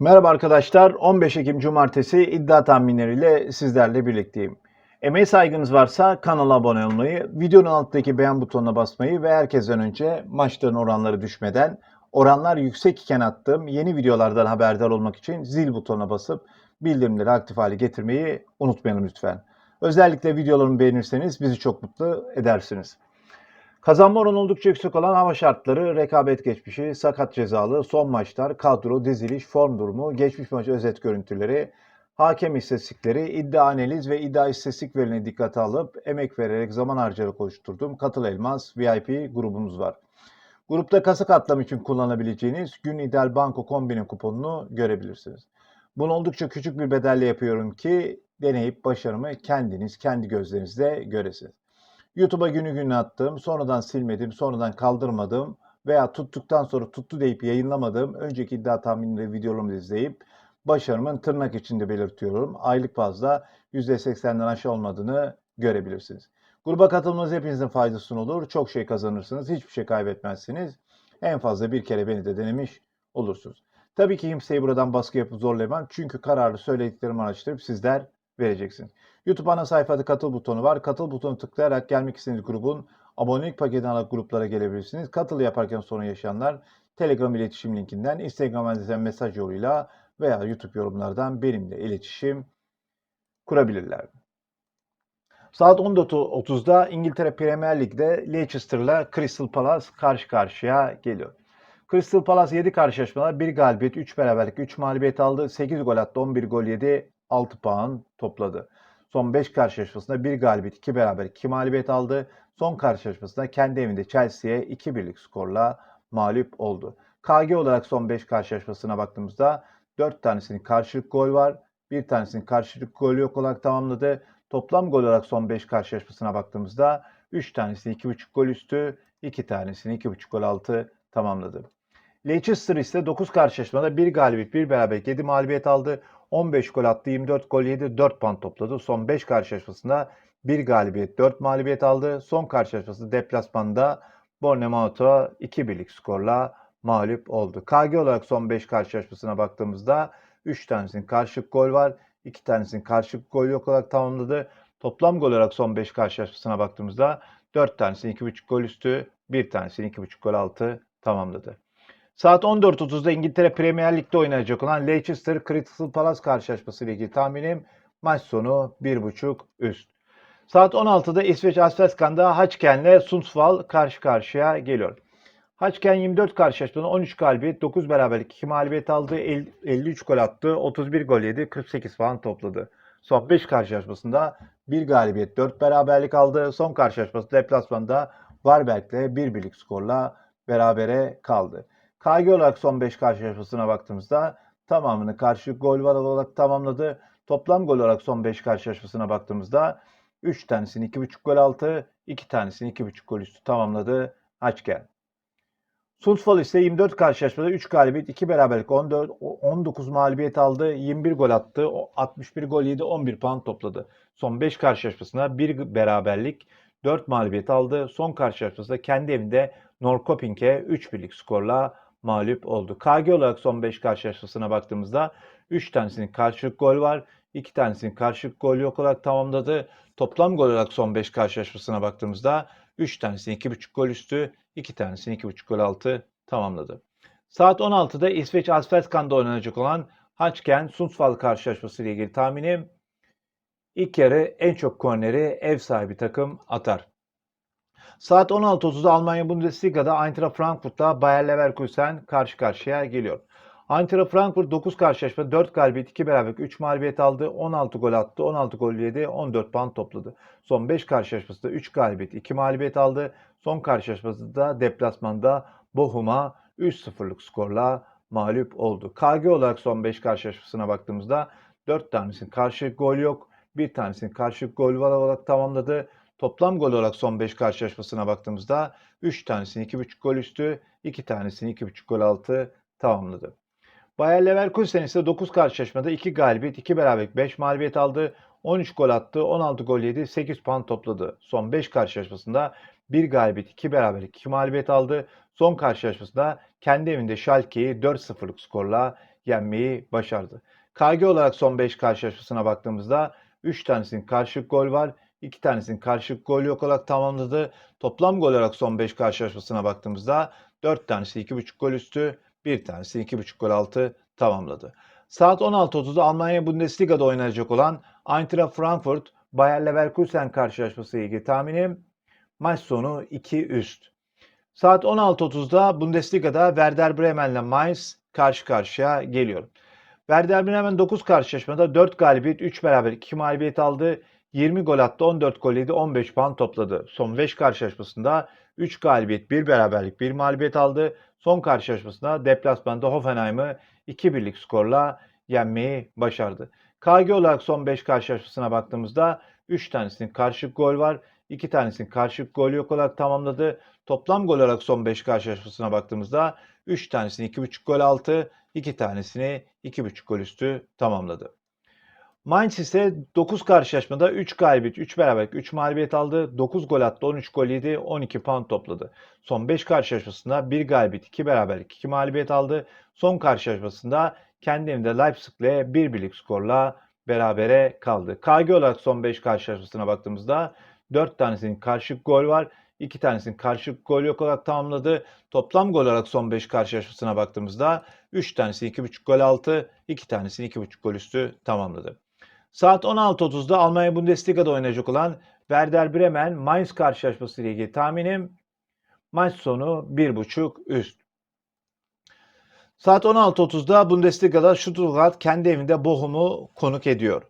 Merhaba arkadaşlar. 15 Ekim Cumartesi iddia tahminleriyle sizlerle birlikteyim. Emeğe saygınız varsa kanala abone olmayı, videonun alttaki beğen butonuna basmayı ve herkesten önce maçların oranları düşmeden oranlar yüksek iken attığım yeni videolardan haberdar olmak için zil butonuna basıp bildirimleri aktif hale getirmeyi unutmayalım lütfen. Özellikle videolarımı beğenirseniz bizi çok mutlu edersiniz. Kazanma oranı oldukça yüksek olan hava şartları, rekabet geçmişi, sakat cezalı, son maçlar, kadro, diziliş, form durumu, geçmiş maç özet görüntüleri, hakem istatistikleri, iddia analiz ve iddia istatistik verilerine dikkate alıp emek vererek zaman harcayarak oluşturduğum Katıl Elmas VIP grubumuz var. Grupta kasa katlam için kullanabileceğiniz gün ideal banko kombine kuponunu görebilirsiniz. Bunu oldukça küçük bir bedelle yapıyorum ki deneyip başarımı kendiniz kendi gözlerinizle göresiniz. YouTube'a günü gününe attığım, sonradan silmedim, sonradan kaldırmadım veya tuttuktan sonra tuttu deyip yayınlamadığım önceki iddia tahminleri videolarımı izleyip başarımın tırnak içinde belirtiyorum. Aylık bazda %80'den aşağı olmadığını görebilirsiniz. Gruba katılmanız hepinizin faydasını olur. Çok şey kazanırsınız, hiçbir şey kaybetmezsiniz. En fazla bir kere beni de denemiş olursunuz. Tabii ki kimseyi buradan baskı yapıp zorlayamam. Çünkü kararlı söylediklerimi araştırıp sizler vereceksiniz. YouTube ana sayfada katıl butonu var. Katıl butonu tıklayarak gelmek istediğiniz grubun abonelik paketini alıp gruplara gelebilirsiniz. Katıl yaparken sorun yaşayanlar Telegram iletişim linkinden, Instagram adresinden mesaj yoluyla veya YouTube yorumlardan benimle iletişim kurabilirler. Saat 14.30'da İngiltere Premier Lig'de Leicester'la Crystal Palace karşı karşıya geliyor. Crystal Palace 7 karşılaşmada 1 galibiyet, 3 beraberlik, 3 mağlubiyet aldı. 8 gol attı, 11 gol yedi, 6 puan topladı. Son 5 karşılaşmasında 1 galibiyet, 2 beraberlik, 2 mağlubiyet aldı. Son karşılaşmasında kendi evinde Chelsea'ye 2-1'lik skorla mağlup oldu. KG olarak son 5 karşılaşmasına baktığımızda 4 tanesinin karşılık gol var. Bir tanesinin karşılık golü yok olarak tamamladı. Toplam gol olarak son 5 karşılaşmasına baktığımızda 3 tanesini 2.5 gol üstü, 2 tanesini 2.5 gol altı tamamladı. Leicester ise 9 karşılaşmada 1 galibiyet, 1 beraberlik, 7 mağlubiyet aldı. 15 gol attı, 24 gol yedi, 4 puan topladı. Son 5 karşılaşmasında 1 galibiyet, 4 mağlubiyet aldı. Son karşılaşması deplasmanda Bournemouth'a 2-1'lik skorla mağlup oldu. KG olarak son 5 karşılaşmasına baktığımızda 3 tanesinin karşılık gol var. 2 tanesinin karşılık gol yok olarak tamamladı. Toplam gol olarak son 5 karşılaşmasına baktığımızda 4 tanesinin 2.5 gol üstü, 1 tanesinin 2.5 gol altı tamamladı. Saat 14.30'da İngiltere Premier Lig'de oynayacak olan Leicester Crystal Palace karşılaşması ile ilgili tahminim maç sonu 1.5 üst. Saat 16'da İsveç Asfelskan'da Haçken'le Sundsvall karşı karşıya geliyor. Haçken 24 karşılaşmada 13 galibiyet, 9 beraberlik, 2 mağlubiyet aldı, 53 gol attı, 31 gol yedi, 48 puan topladı. Son 5 karşılaşmasında 1 galibiyet, 4 beraberlik aldı. Son karşılaşması deplasmanda Varberg'le 1-1'lik skorla berabere kaldı. KG olarak son 5 karşılaşmasına baktığımızda tamamını karşılık gol var olarak tamamladı. Toplam gol olarak son 5 karşılaşmasına baktığımızda 3 tanesini 2.5 gol altı, 2 tanesini 2.5 gol üstü tamamladı Haçken. Sundsvall ise 24 karşılaşmada 3 galibiyet, 2 beraberlik, 14, 19 mağlubiyet aldı, 21 gol attı, 61 gol yedi, 11 puan topladı. Son 5 karşılaşmasında 1 beraberlik, 4 mağlubiyet aldı. Son karşılaşmasında kendi evinde Norrköping'e 3-1'lik skorla mağlup oldu. KG olarak son 5 karşılaşmasına baktığımızda 3 tanesinin karşılık gol var. 2 tanesinin karşılık gol yok olarak tamamladı. Toplam gol olarak son 5 karşılaşmasına baktığımızda 3 tanesinin 2.5 gol üstü, 2 tanesinin 2.5 gol altı tamamladı. Saat 16'da İsveç Asfelskan'da oynanacak olan Haçken Sundsvall karşılaşması ile ilgili tahminim ilk yarı en çok korneri ev sahibi takım atar. Saat 16.30'da Almanya Bundesliga'da Eintracht Frankfurt'ta Bayer Leverkusen karşı karşıya geliyor. Eintracht Frankfurt 9 karşılaşma 4 galibiyet 2 beraberlik 3 mağlubiyet aldı. 16 gol attı. 16 gol yedi. 14 puan topladı. Son 5 karşılaşmasında 3 galibiyet 2 mağlubiyet aldı. Son karşılaşmasında deplasmanda Bochum'a 3-0'lık skorla mağlup oldu. KG olarak son 5 karşılaşmasına baktığımızda 4 tanesinin karşılık gol yok. Bir tanesinin karşılık gol var olarak tamamladı. Toplam gol olarak son 5 karşılaşmasına baktığımızda 3 tanesini 2.5 gol üstü, 2 tanesini 2.5 gol altı tamamladı. Bayer Leverkusen ise 9 karşılaşmada 2 galibiyet, 2 beraberlik, 5 mağlubiyet aldı. 13 gol attı, 16 gol yedi, 8 puan topladı. Son 5 karşılaşmasında 1 galibiyet, 2 beraberlik, 2 mağlubiyet aldı. Son karşılaşmasında kendi evinde Schalke'yi 4-0'lık skorla yenmeyi başardı. KG olarak son 5 karşılaşmasına baktığımızda 3 tanesinin karşılık gol var. 2 tanesinin karşılık gol yok olarak tamamladı. Toplam gol olarak son 5 karşılaşmasına baktığımızda 4 tanesi 2.5 gol üstü, 1 tanesi 2.5 gol altı tamamladı. Saat 16.30'da Almanya Bundesliga'da oynanacak olan Eintracht Frankfurt Bayer Leverkusen karşılaşması ilgili tahminim maç sonu 2 üst. Saat 16.30'da Bundesliga'da Werder Bremen ile Mainz karşı karşıya geliyor. Werder Bremen 9 karşılaşmada 4 galibiyet, 3 beraber 2 mağlubiyet aldı. 20 gol attı, 14 gol yedi, 15 puan topladı. Son 5 karşılaşmasında 3 galibiyet, 1 beraberlik, 1 mağlubiyet aldı. Son karşılaşmasında deplasmanda Hoffenheim'ı 2-1'lik skorla yenmeyi başardı. KG olarak son 5 karşılaşmasına baktığımızda 3 tanesinin karşılık gol var. 2 tanesinin karşılık gol yok olarak tamamladı. Toplam gol olarak son 5 karşılaşmasına baktığımızda 3 tanesini 2.5 gol altı, 2 tanesini 2.5 gol üstü tamamladı. Mainz ise 9 karşılaşmada 3 galibiyet, 3 beraberlik, 3 mağlubiyet aldı. 9 gol attı, 13 gol yedi, 12 puan topladı. Son 5 karşılaşmasında 1 galibiyet, 2 beraberlik, 2 mağlubiyet aldı. Son karşılaşmasında kendi evinde Leipzig'le 1 birlik skorla berabere kaldı. KG olarak son 5 karşılaşmasına baktığımızda 4 tanesinin karşılık gol var. 2 tanesinin karşılık gol yok olarak tamamladı. Toplam gol olarak son 5 karşılaşmasına baktığımızda 3 tanesi 2.5 gol altı, 2 tanesini 2.5 gol üstü tamamladı. Saat 16.30'da Almanya Bundesliga'da oynayacak olan Werder Bremen Mainz karşılaşması ile ilgili tahminim maç sonu 1.5 üst. Saat 16.30'da Bundesliga'da Stuttgart kendi evinde Bochum'u konuk ediyor.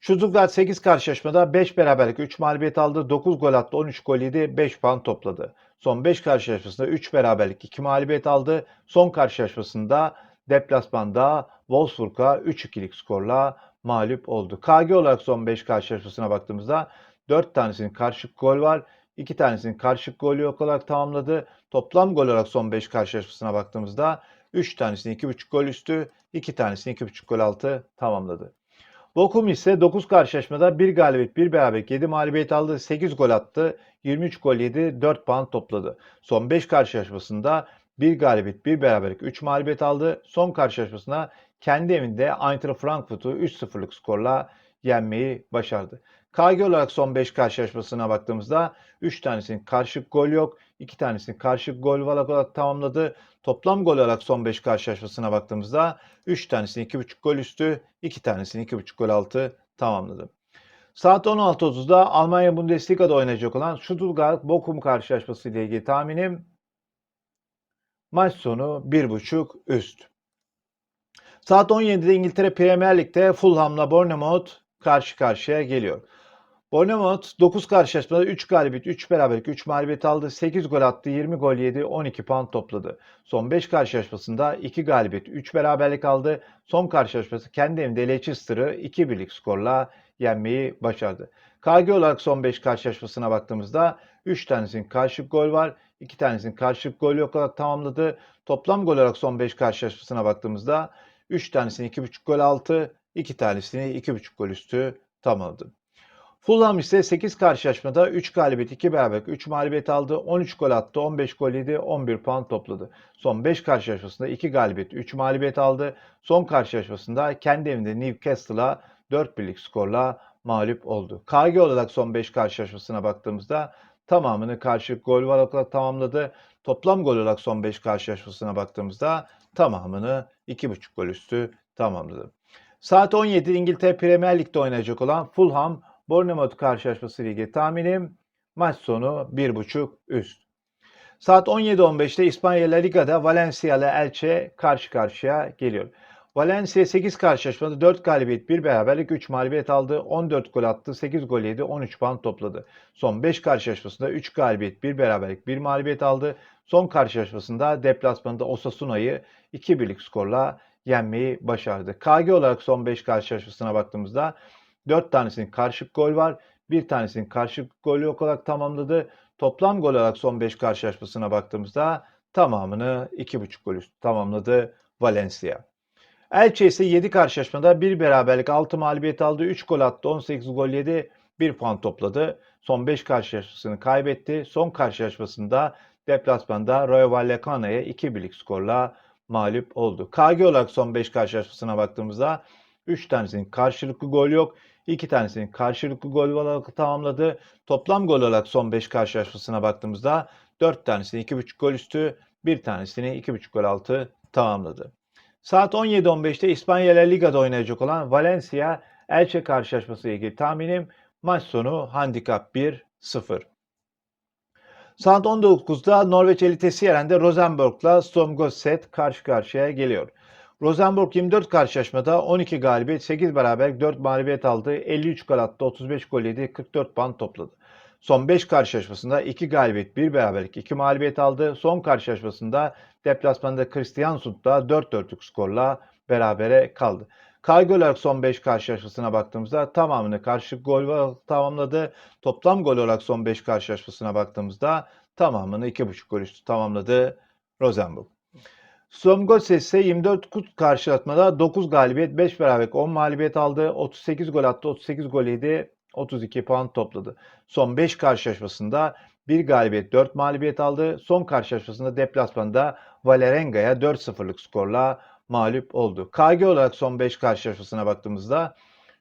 Stuttgart 8 karşılaşmada 5 beraberlik 3 mağlubiyet aldı. 9 gol attı, 13 gol yedi, 5 puan topladı. Son 5 karşılaşmasında 3 beraberlik 2 mağlubiyet aldı. Son karşılaşmasında deplasmanda Wolfsburg'a 3-2'lik skorla mağlup oldu. KG olarak son 5 karşılaşmasına baktığımızda 4 tanesinin karşılık gol var. 2 tanesinin karşılık golü yok olarak tamamladı. Toplam gol olarak son 5 karşılaşmasına baktığımızda 3 tanesini 2.5 gol üstü, 2 tanesini 2.5 gol altı tamamladı. Bochum ise 9 karşılaşmada 1 galibiyet, 1 beraberlik, 7 mağlubiyet aldı, 8 gol attı, 23 gol yedi, 4 puan topladı. Son 5 karşılaşmasında 1 galibiyet, 1 beraberlik, 3 mağlubiyet aldı. Son karşılaşmasında kendi evinde Eintracht Frankfurt'u 3-0'lık skorla yenmeyi başardı. KG olarak son 5 karşılaşmasına baktığımızda 3 tanesinin karşılık gol yok, 2 tanesinin karşılık gol olarak tamamladı. Toplam gol olarak son 5 karşılaşmasına baktığımızda 3 tanesini 2.5 gol üstü, 2 tanesini 2.5 gol altı tamamladı. Saat 16.30'da Almanya Bundesliga'da oynayacak olan Stuttgart Bochum karşılaşması ile ilgili tahminim maç sonu 1.5 üst. Saat 17'de İngiltere Premier Lig'de Fulham'la Bournemouth karşı karşıya geliyor. Bournemouth 9 karşılaşmada 3 galibiyet, 3 beraberlik, 3 mağlubiyet aldı. 8 gol attı, 20 gol yedi, 12 puan topladı. Son 5 karşılaşmasında 2 galibiyet, 3 beraberlik aldı. Son karşılaşması kendi evinde Leicester'ı 2-1'lik skorla yenmeyi başardı. KG olarak son 5 karşılaşmasına baktığımızda 3 tanesinin karşılık gol var. 2 tanesinin karşılık gol yok olarak tamamladı. Toplam gol olarak son 5 karşılaşmasına baktığımızda 3 tanesini 2.5 gol altı, 2 tanesini 2.5 gol üstü tamamladı. Fulham ise 8 karşılaşmada 3 galibiyet, 2 beraberlik, 3 mağlubiyet aldı. 13 gol attı, 15 gol yedi, 11 puan topladı. Son 5 karşılaşmasında 2 galibiyet, 3 mağlubiyet aldı. Son karşılaşmasında kendi evinde Newcastle'a 4 birlik skorla mağlup oldu. KG olarak son 5 karşılaşmasına baktığımızda tamamını karşılık gol olarak tamamladı. Toplam gol olarak son 5 karşılaşmasına baktığımızda tamamını 2.5 gol üstü tamamladı. Saat 17 İngiltere Premier Lig'de oynayacak olan Fulham Bournemouth karşılaşması ilgili tahminim maç sonu 1.5 üst. Saat 17.15'te İspanya La Liga'da Valencia ile Elche karşı karşıya geliyor. Valencia 8 karşılaşmada 4 galibiyet, 1 beraberlik, 3 mağlubiyet aldı. 14 gol attı, 8 gol yedi, 13 puan topladı. Son 5 karşılaşmasında 3 galibiyet, 1 beraberlik, 1 mağlubiyet aldı. Son karşılaşmasında deplasmanda Osasuna'yı 2-1'lik skorla yenmeyi başardı. KG olarak son 5 karşılaşmasına baktığımızda 4 tanesinin karşılık gol var. Bir tanesinin karşılık golü yok olarak tamamladı. Toplam gol olarak son 5 karşılaşmasına baktığımızda tamamını 2.5 gol üstü tamamladı Valencia. Elche ise 7 karşılaşmada 1 beraberlik 6 mağlubiyet aldı. 3 gol attı. 18 gol yedi. 1 puan topladı. Son 5 karşılaşmasını kaybetti. Son karşılaşmasında deplasmanda Rayo Vallecano'ya 2 birlik skorla mağlup oldu. KG olarak son 5 karşılaşmasına baktığımızda 3 tanesinin karşılıklı gol yok. 2 tanesinin karşılıklı gol olarak tamamladı. Toplam gol olarak son 5 karşılaşmasına baktığımızda 4 tanesini 2.5 gol üstü, 1 tanesini 2.5 gol altı tamamladı. Saat 17.15'te İspanya La Liga'da oynayacak olan Valencia Elche karşılaşması ile ilgili tahminim maç sonu handikap 1-0. Saat 19'da Norveç elitesi yerinde Rosenborg'la Storm Gosset karşı karşıya geliyor. Rosenborg 24 karşılaşmada 12 galibiyet, 8 beraber 4 mağlubiyet aldı. 53 gol attı, 35 gol yedi, 44 puan topladı. Son 5 karşılaşmasında 2 galibiyet, 1 beraberlik, 2 mağlubiyet aldı. Son karşılaşmasında deplasmanda Kristiansund'da 4-4'lük skorla berabere kaldı. KG olarak son 5 karşılaşmasına baktığımızda tamamını karşı gol tamamladı. Toplam gol olarak son 5 karşılaşmasına baktığımızda tamamını 2.5 gol üstü tamamladı Rosenborg. Somgotse ise 24 kut karşılaşmada 9 galibiyet, 5 beraberlik, 10 mağlubiyet aldı. 38 gol attı, 38 gol yedi, 32 puan topladı. Son 5 karşılaşmasında 1 galibiyet, 4 mağlubiyet aldı. Son karşılaşmasında deplasmanda Valerenga'ya 4-0'lık skorla mağlup oldu. KG olarak son 5 karşılaşmasına baktığımızda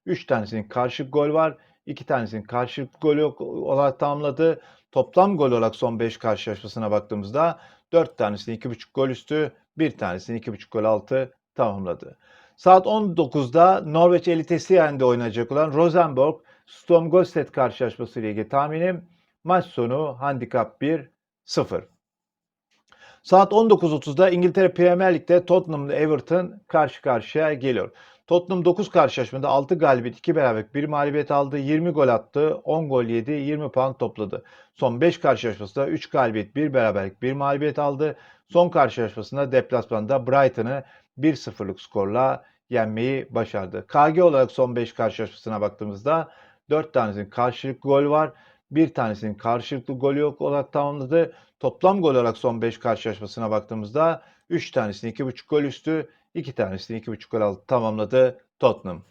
3 tanesinin karşılık gol var. 2 tanesinin karşılık gol yok olarak tamamladı. Toplam gol olarak son 5 karşılaşmasına baktığımızda 4 tanesini 2.5 gol üstü, 1 tanesini 2.5 gol altı tamamladı. Saat 19'da Norveç elitesi yerinde oynayacak olan Rosenborg Storm Gosset karşılaşması ile ilgili tahminim maç sonu handikap 1-0. Saat 19.30'da İngiltere Premier Lig'de Tottenham'la Everton karşı karşıya geliyor. Tottenham 9 karşılaşmada 6 galibiyet, 2 beraberlik, 1 mağlubiyet aldı, 20 gol attı, 10 gol yedi, 20 puan topladı. Son 5 karşılaşmasında 3 galibiyet, 1 beraberlik, 1 mağlubiyet aldı. Son karşılaşmasında deplasmanda Brighton'ı 1-0'lık skorla yenmeyi başardı. KG olarak son 5 karşılaşmasına baktığımızda 4 tanesinin karşılıklı gol var. Bir tanesinin karşılıklı golü yok olarak tamamladı. Toplam gol olarak son 5 karşılaşmasına baktığımızda 3 tanesini 2.5 gol üstü, 2 tanesini 2.5 gol altı tamamladı Tottenham.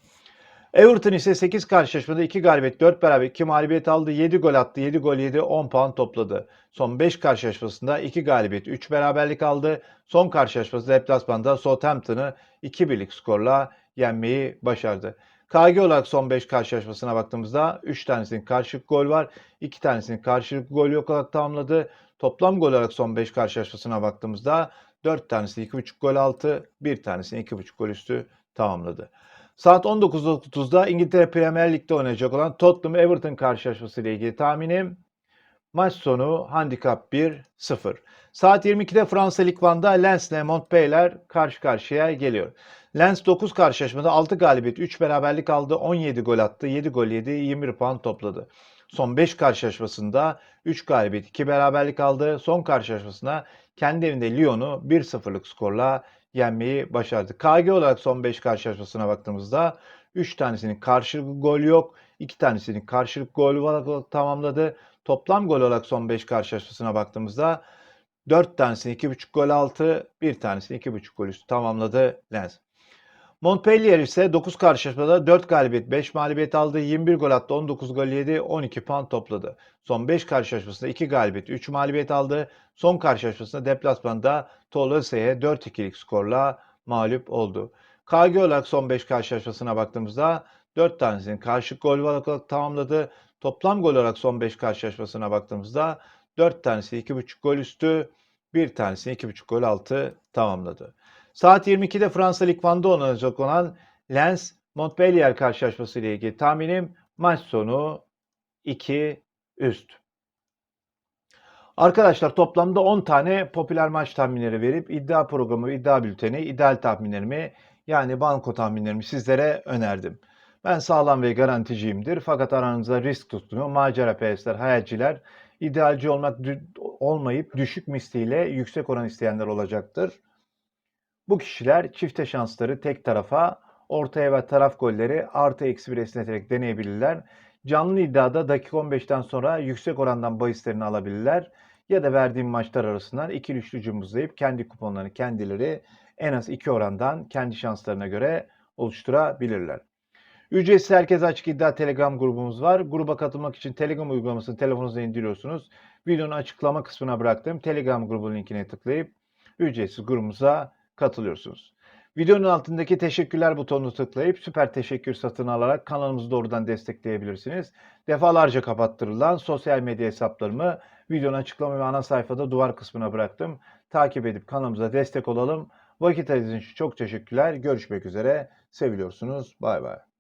Everton ise 8 karşılaşmada 2 galibiyet, 4 beraber 2 mağlubiyet aldı. 7 gol attı, 7 gol yedi, 10 puan topladı. Son 5 karşılaşmasında 2 galibiyet, 3 beraberlik aldı. Son karşılaşması deplasmanda Southampton'ı 2-1'lik skorla yenmeyi başardı. KG olarak son 5 karşılaşmasına baktığımızda 3 tanesinin karşılık gol var. 2 tanesinin karşılık gol yok olarak tamamladı. Toplam gol olarak son 5 karşılaşmasına baktığımızda 4 tanesi 2.5 gol altı, 1 tanesini 2.5 gol üstü tamamladı. Saat 19.30'da İngiltere Premier Lig'de oynayacak olan Tottenham Everton karşılaşması ile ilgili tahminim maç sonu handikap 1-0. Saat 22'de Fransa Lig 1'da Lens ile Montpellier karşı karşıya geliyor. Lens 9 karşılaşmada 6 galibiyet, 3 beraberlik aldı, 17 gol attı, 7 gol yedi, 21 puan topladı. Son 5 karşılaşmasında 3 galibiyet, 2 beraberlik aldı. Son karşılaşmasında kendi evinde Lyon'u 1-0'lık skorla yenmeyi başardı. KG olarak son 5 karşılaşmasına baktığımızda 3 tanesinin karşılıklı gol yok. 2 tanesinin karşılıklı gol olarak tamamladı. Toplam gol olarak son 5 karşılaşmasına baktığımızda 4 tanesini 2.5 gol altı, 1 tanesini 2.5 gol üstü tamamladı Lens. Montpellier ise 9 karşılaşmada 4 galibiyet, 5 mağlubiyet aldı, 21 gol attı, 19 gol yedi, 12 puan topladı. Son 5 karşılaşmasında 2 galibiyet, 3 mağlubiyet aldı. Son karşılaşmasında deplasmanda Tolose'ye 4-2'lik skorla mağlup oldu. KG olarak son 5 karşılaşmasına baktığımızda 4 tanesinin karşı gol olarak tamamladı. Toplam gol olarak son 5 karşılaşmasına baktığımızda 4 tanesi 2.5 gol üstü, 1 tanesi 2.5 gol altı tamamladı. Saat 22'de Fransa Lig 1'da oynanacak olan Lens Montpellier karşılaşması ile ilgili tahminim maç sonu 2 üst. Arkadaşlar toplamda 10 tane popüler maç tahminleri verip iddia programı, iddia bülteni, ideal tahminlerimi yani banko tahminlerimi sizlere önerdim. Ben sağlam ve garanticiyimdir fakat aranızda risk tutmuyor. Macera perestler, hayalciler, idealci olmak olmayıp düşük misliyle yüksek oran isteyenler olacaktır. Bu kişiler çifte şansları tek tarafa, ortaya ve taraf golleri artı eksi bir esneterek deneyebilirler. Canlı iddiada dakika 15'ten sonra yüksek orandan bahislerini alabilirler. Ya da verdiğim maçlar arasından ikili üçlü cımbızlayıp kendi kuponlarını kendileri en az iki orandan kendi şanslarına göre oluşturabilirler. Ücretsiz herkes açık iddia Telegram grubumuz var. Gruba katılmak için Telegram uygulamasını telefonunuza indiriyorsunuz. Videonun açıklama kısmına bıraktığım Telegram grubunun linkine tıklayıp ücretsiz grubumuza katılıyorsunuz. Videonun altındaki teşekkürler butonunu tıklayıp süper teşekkür satın alarak kanalımızı doğrudan destekleyebilirsiniz. Defalarca kapattırılan sosyal medya hesaplarımı videonun açıklama ve ana sayfada duvar kısmına bıraktım. Takip edip kanalımıza destek olalım. Vakit ayırdığınız için çok teşekkürler. Görüşmek üzere. Seviliyorsunuz. Bay bay.